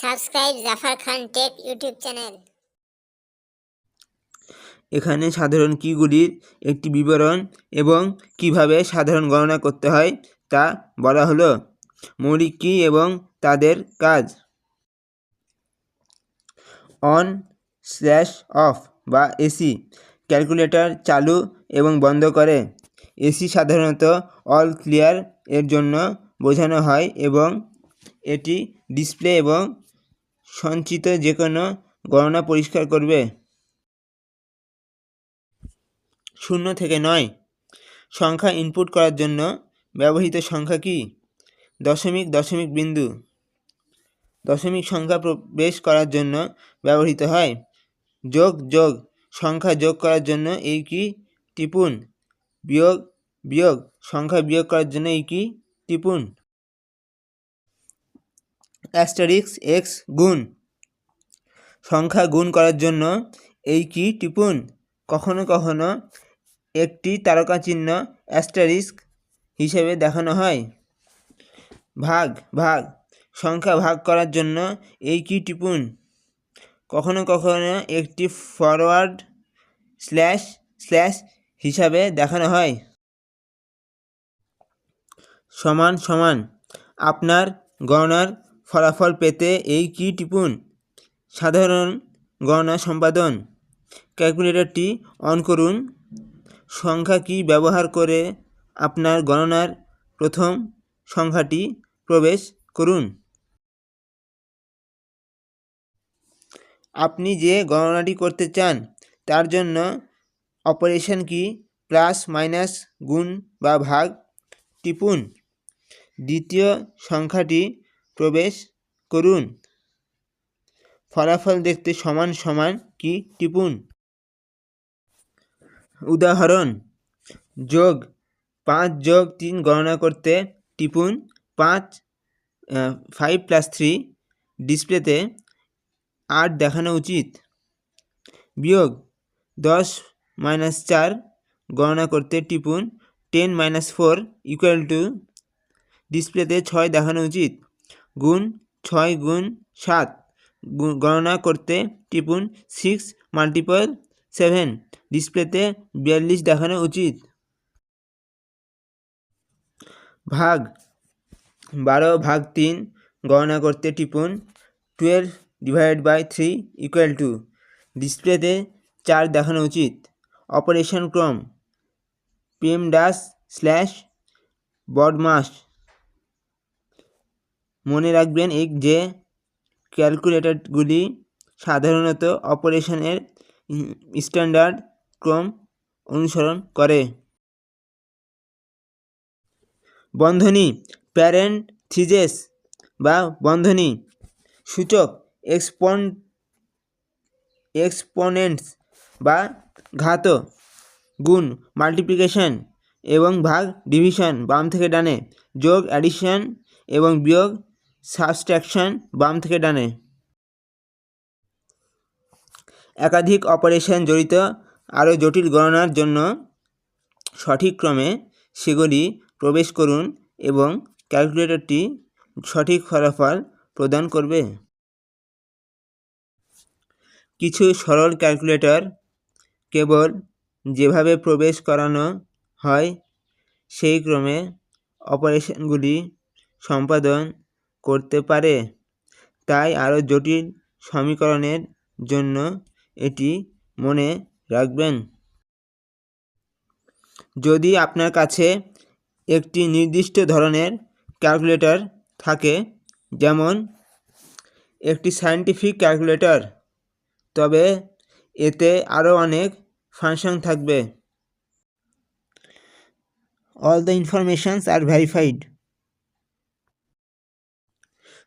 Subscribe Jafar Khan tech YouTube channel. এখানে সাধারণ কীগুলির একটি বিবরণ এবং কীভাবে সাধারণ গণনা করতে হয় তা বলা হলো। মৌলিক কী এবং তাদের কাজ। অন স্ল্যাশ অফ বা এসি। ক্যালকুলেটর চালু এবং বন্ধ করে। এসি সাধারণত অল ক্লিয়ার এর জন্য বোঝানো হয় এবং এটি ডিসপ্লে এবং সঞ্চিত যে কোনো গণনা পরিষ্কার করবে। শূন্য থেকে নয়। সংখ্যা ইনপুট করার জন্য ব্যবহৃত সংখ্যা কি? দশমিক দশমিক বিন্দু। দশমিক সংখ্যা প্রবেশ করার জন্য ব্যবহৃত হয়। যোগ যোগ। সংখ্যা যোগ করার জন্য এই কি? টিপুন। বিয়োগ বিয়োগ। সংখ্যা বিয়োগ করার জন্য এই কি? টিপুন। অ্যাস্টারিক্স এক্স গুণ। সংখ্যা গুণ করার জন্য এই কি টিপুন? কখনো কখনো একটি তারকা চিহ্ন অ্যাস্টারিস্ক হিসেবে দেখানো হয়। ভাগ ভাগ। সংখ্যা ভাগ করার জন্য এই কি টিপুন? কখনো কখনো একটি ফরওয়ার্ড স্ল্যাশ স্ল্যাশ হিসাবে দেখানো হয়। সমান সমান। আপনার গণনার ফলাফল পেতে এই কি টিপুন? সাধারণ গণনা সম্পাদন। ক্যালকুলেটরটি অন করুন। সংখ্যা কি ব্যবহার করে আপনার গণনার প্রথম সংখ্যাটি প্রবেশ করুন? আপনি যে গণনাটি করতে চান, তার জন্য অপারেশন কি প্লাস মাইনাস গুণ বা ভাগ টিপুন? দ্বিতীয় সংখ্যাটি প্রবেশ করুন। ফলাফল দেখতে সমান সমান কি টিপুন? উদাহরণ, যোগ পাঁচ যোগ তিন গণনা করতে টিপুন পাঁচ ফাইভ প্লাস থ্রি ডিসপ্লেতে আট দেখানো উচিত। বিয়োগ দশ মাইনাস চার গণনা করতে টিপুন ten minus four equal to ডিসপ্লেতে ছয় দেখানো উচিত। গুণ ছয় গুণ সাত। গণনা করতে টিপুন সিক্স মাল্টিপল সেভেন ডিসপ্লেতে বিয়াল্লিশ দেখানো উচিত। ভাগ, বারো ভাগ তিন গণনা করতে টিপুন twelve divide by three equal to ডিসপ্লেতে চার দেখানো উচিত। অপারেশন ক্রম পিএম ডাস স্ল্যাশ বডমাস মনে রাখবেন এই যে ক্যালকুলেটরগুলি সাধারণত অপারেশনের স্ট্যান্ডার্ড ক্রম অনুসরণ করে। বন্ধনী প্যারেন্ট থিজেস বা বন্ধনী, সূচক, এক্সপন, এক্সপোনেন্টস বা ঘাত গুণ, মাল্টিপ্লিকেশন এবং ভাগ, ডিভিশন, বাম থেকে ডানে, যোগ, অ্যাডিশন এবং বিয়োগ সাবস্ট্রাকশন বাম থেকে ডানে। একাধিক অপারেশন জড়িত আরও জটিল গণনার জন্য সঠিক ক্রমে সেগুলি প্রবেশ করুন এবং ক্যালকুলেটরটি সঠিক ফলাফল প্রদান করবে। কিছু সরল ক্যালকুলেটর কেবল যেভাবে প্রবেশ করানো হয়, সেই ক্রমে অপারেশনগুলি সম্পাদন করতে পারে। তাই আরও জটিল সমীকরণের জন্য এটি মনে রাখবেন। যদি আপনার কাছে একটি নির্দিষ্ট ধরনের ক্যালকুলেটর থাকে, যেমন একটি সায়েন্টিফিক ক্যালকুলেটর, তবে এতে আরও অনেক ফাংশন থাকবে। All the informations are verified.